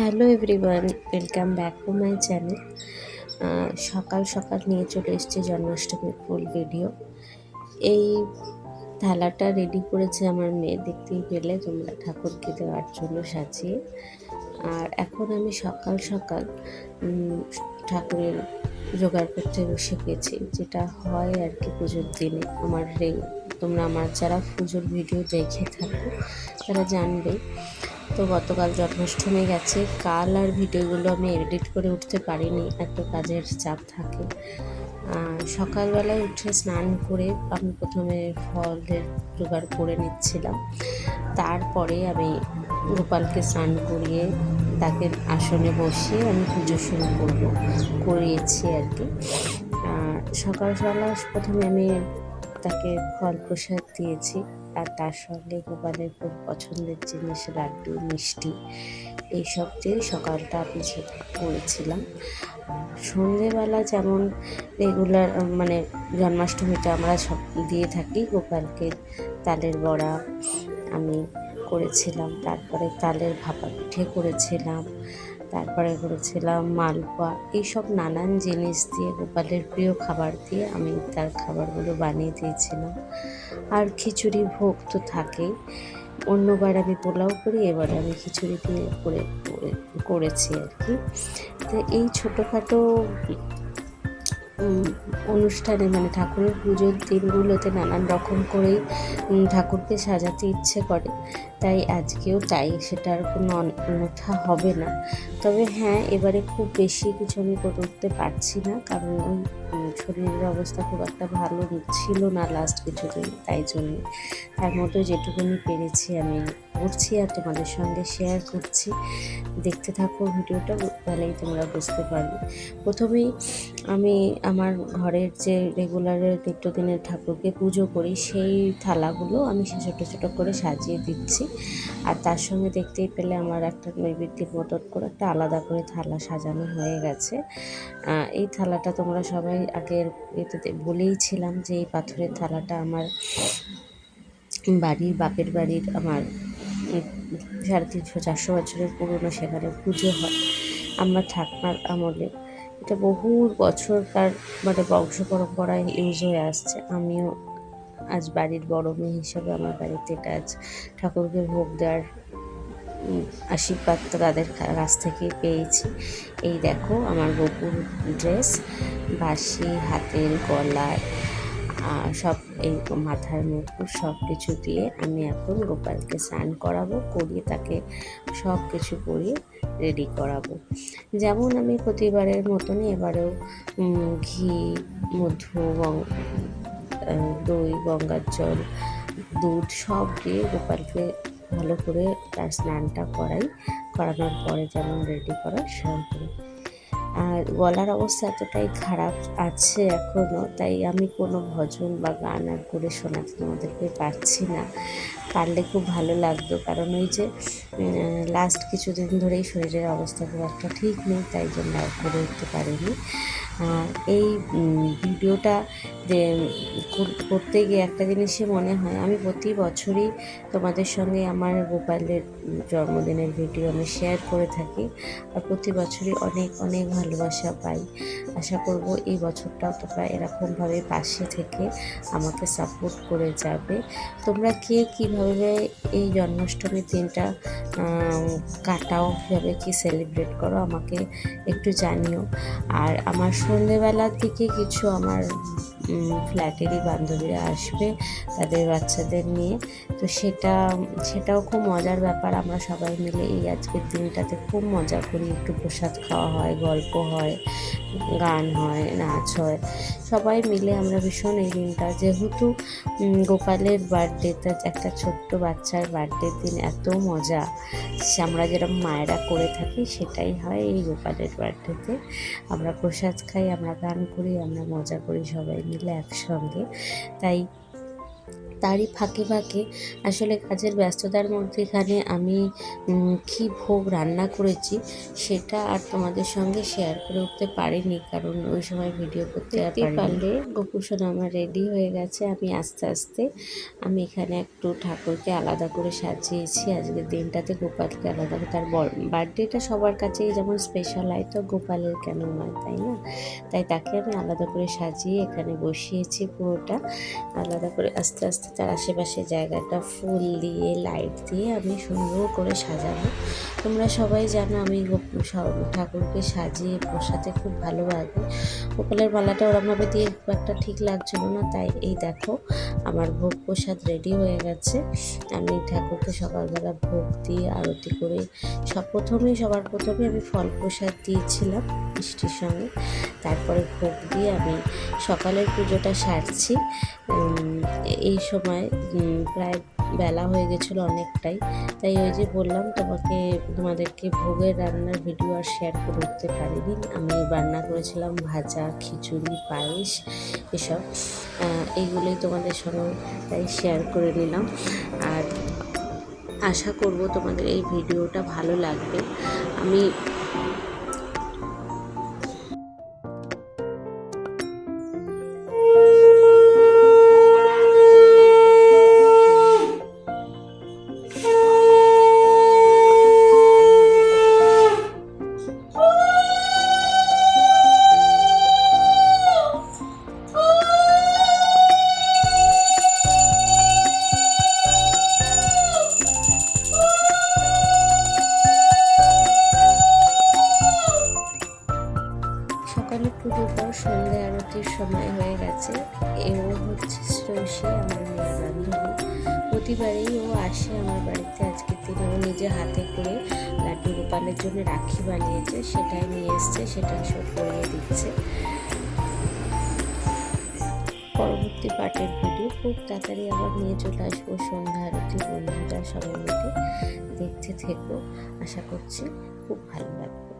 Hello everyone, welcome back to my channel. সকাল সকাল নিয়ে চলে এসেছি জন্মাষ্টমীর ফুল ভিডিও। এই থালাটা রেডি করেছে আমার মেয়ে, দেখতেই পেলে তোমরা ঠাকুরকে দেওয়ার জন্য সাজিয়ে। আর এখন আমি সকাল সকাল ঠাকুরের জোগাড় করতে বসে গেছি, যেটা হয় আর কি পুজোর দিনে। আমার তোমরা আমার যারা পুজোর ভিডিও দেখে থাকো, তারা জানবে। তো গতকাল জন্মাষ্টমী গেছে। কাল আর ভিডিওগুলো আমি এডিট করে উঠতে পারিনি এত কাজের চাপ থাকে। সকালবেলায় উঠে স্নান করে আমি প্রথমে ফলের জোগাড় করে নিচ্ছিলাম। তারপরে আমি গোপালকে স্নান করিয়ে তাকে আসনে বসিয়ে আমি পুজো শুরু করব, করিয়েছি আর কি। সকালবেলা প্রথমে আমি তাকে ফল প্রসাদ দিয়েছি। আর তার সঙ্গে গোপালের খুব পছন্দের জিনিস লাড্ডু, মিষ্টি এইসব দিয়ে সকালটা আমি করেছিলাম। সন্ধেবেলা যেমন রেগুলার মানে জন্মাষ্টমীটা আমরা সব দিয়ে থাকি, গোপালকে তালের বড়া আমি করেছিলাম। তারপরে তালের ভাপা পিঠে করেছিলাম। তারপরে করেছিলাম মালপোয়া, এইসব নানান জিনিস দিয়ে গোপালের প্রিয় খাবার দিয়ে আমি তার খাবারগুলো বানিয়ে দিয়েছিলাম। আর খিচুড়ি ভোগ তো থাকেই। অন্যবার আমি পোলাও করি, এবার আমি খিচুড়ি দিয়ে করে করে- করেছি আর কি। তো এই ছোটোখাটো অনুষ্ঠানে মানে ঠাকুরের পুজোর দিনগুলোতে নানান রকম করেই ঠাকুরকে সাজাতে ইচ্ছে করে। তাই আজকেও তাই, সেটার কোনো অন- অন্যথা হবে না। তবে হ্যাঁ এবারে খুব বেশি কিছু আমি করতে পারছি না, কারণ শরীরের অবস্থা খুব একটা ভালো ছিল না লাস্ট কিছুদিন, তাই জন্য। তার মধ্যে যেটুকুনি পেরেছি আমি করছি আর তোমাদের সঙ্গে শেয়ার করছি। দেখতে থাকো ভিডিওটা, তাহলেই তোমরা বুঝতে পারবে। প্রথমেই আমি আমার ঘরের যে রেগুলারের নিত্যদিনের ঠাকুরকে পুজো করি, সেই থালাগুলো আমি সে ছোটো ছোটো করে সাজিয়ে দিচ্ছি। আর তার সঙ্গে দেখতেই পেলে আমার একটা নৈবেদ্যের মতন করে একটা আলাদা করে থালা সাজানো হয়ে গেছে। এই থালাটা তোমরা সবাই আগের এতে বলেইছিলাম যে এই পাথরের থালাটা আমার বাড়ির বাপের বাড়ির আমার সাড়ে তিনশো, চারশো বছরের পুরনো সেখানে পুজো হয়। আমার ঠাকুমার আমলে এটা বহু বছরকার মানে বংশ পরম্পরায় ইউজ হয়ে আসছে। আমিও আজ বাড়ির বড় মেয়ে হিসাবে আমার বাড়িতে এটা আজ ঠাকুরকে ভোগ দেওয়ার আশীর্বাদটা তাদের কাছ থেকে পেয়েছি। এই দেখো আমার গোপুর ড্রেস বাসি হাতের আর সব এই মাথার মুকুট সব কিছু দিয়ে আমি এখন গোপালকে স্নান করাবো, করিয়ে তাকে সব কিছু করিয়ে রেডি করাবো। যেমন আমি প্রতিবারের মতনই এবারেও ঘি, মধু দই, গঙ্গার জল, দুধ সব দিয়ে গোপালকে ভালো করে তার স্নানটা করাই, করানোর পরে যেমন রেডি করা সেরকম। আর গলার অবস্থা এতটাই খারাপ আছে এখনও তাই আমি কোনো ভজন বা গান আর করে শোনাতে তোমাদেরকে পারছি না। পারলে খুব ভালো লাগতো, কারণ ওই যে লাস্ট কিছুদিন ধরেই শরীরের অবস্থা খুব একটা ঠিক নেই, তাই জন্য আর করে উঠতে পারিনি। এই ভিডিওটা যে করতে গিয়ে একটা জিনিসই মনে হয়। আমি প্রতি বছরই তোমাদের সঙ্গে আমার গোপালের জন্মদিনের ভিডিও আমি শেয়ার করে থাকি আর প্রতি বছরই অনেক অনেক ভালোবাসা পাই। আশা করব এই বছরটাও তোমরা এরকমভাবে পাশে থেকে আমাকে সাপোর্ট করে যাবে। তোমরা কে কীভাবে এই জন্মাষ্টমীর দিনটা কাটাও, কীভাবে কী সেলিব্রেট করো আমাকে একটু জানিও। আর আমার সন্ধেবেলার দিকে কিছু আমার ফ্ল্যাটেরই বান্ধবীরা আসবে তাদের বাচ্চাদের নিয়ে। তো সেটা, সেটাও খুব মজার ব্যাপার। আমরা সবাই মিলে এই আজকের দিনটাতে খুব মজা করি। একটু প্রসাদ খাওয়া হয়, গল্প হয়, গান হয়, নাচ হয়। সবাই মিলে আমরা ভীষণ এই দিনটা। যেহেতু গোপালের বার্থডেতে একটা ছোট্ট বাচ্চার বার্থডের দিন, এত মজা। আমরা যেরকম মায়েরা করে থাকি, সেটাই হয় এই গোপালের বার্থডেতে আমরা প্রসাদ খাই, আমরা গান করি, আমরা মজা করি সবাই মিলে। একসঙ্গে। তাই তারই ফাঁকে ফাঁকে আসলে কাজের ব্যস্ততার মধ্যেখানে আমি কি ভোগ রান্না করেছি সেটা আর তোমাদের সঙ্গে শেয়ার করে উঠতে পারিনি কারণ ওই সময় ভিডিও করতে আর পারলে গোপুসোনা আমার রেডি হয়ে গেছে আমি আস্তে আস্তে আমি এখানে একটু ঠাকুরকে আলাদা করে সাজিয়েছি। আজকের দিনটাতে গোপালকে আলাদা করে তার বার্থডেটা সবার কাছেই যেমন স্পেশাল হয় তো গোপালের কেন নয় তাই না? তাই তাকে আমি আলাদা করে সাজিয়ে এখানে বসিয়েছি পুরোটা আলাদা করে আস্তে আস্তে তার আশেপাশে জায়গাটা ফুল দিয়ে লাইট দিয়ে আমি সুন্দর করে সাজাবো। তোমরা সবাই জানো আমি ঠাকুরকে সাজিয়ে বসাতে খুব ভালো লাগে গোপালের মালাটা ওরমভাবে দিয়ে খুব একটা ঠিক লাগছিল না, তাই এই দেখো আমার ভোগ প্রসাদ রেডি হয়ে গেছে। আমি ঠাকুরকে সকালবেলা ভোগ দিয়ে আরতি করে সব প্রথমেই সবার প্রথমে আমি ফল প্রসাদ দিয়েছিলাম মিষ্টির সঙ্গে। তারপরে ভোগ দিয়ে আমি সকালের পুজোটা সারছি। এই সময় প্রায় বেলা হয়ে গেছিল অনেকটাই। তাই ওই যে বললাম, তোমাকে, তোমাদেরকে ভোগের রান্নার ভিডিও আর শেয়ার করে উঠতে পারিনি। আমি রান্না করেছিলাম ভাজা, খিচুড়ি, পায়েস, এসব। এইগুলোই তোমাদের সঙ্গে তাই শেয়ার করে নিলাম। আর আশা করব তোমাদের এই ভিডিওটা ভালো লাগবে। আমি হয়ে গেছে। এও হচ্ছে শ্রেয়সী আমার মেয়ের বান্ধবী। প্রতিবারেই ও আসে আমার বাড়িতে। আজকে দিনে ও নিজে হাতে করে লাড্ডু গোপালের জন্য রাখি বানিয়েছে। সেটাই নিয়ে এসছে, সেটাই সব পরিয়ে দিচ্ছে। পরবর্তী পার্টের ভিডিও। খুব তাড়াতাড়ি আবার নিয়ে চলে আসব সন্ধ্যা আরতি, বন্ধুরা সবাই মিলে। দেখতে থেকো। আশা করছি খুব ভালো লাগবে।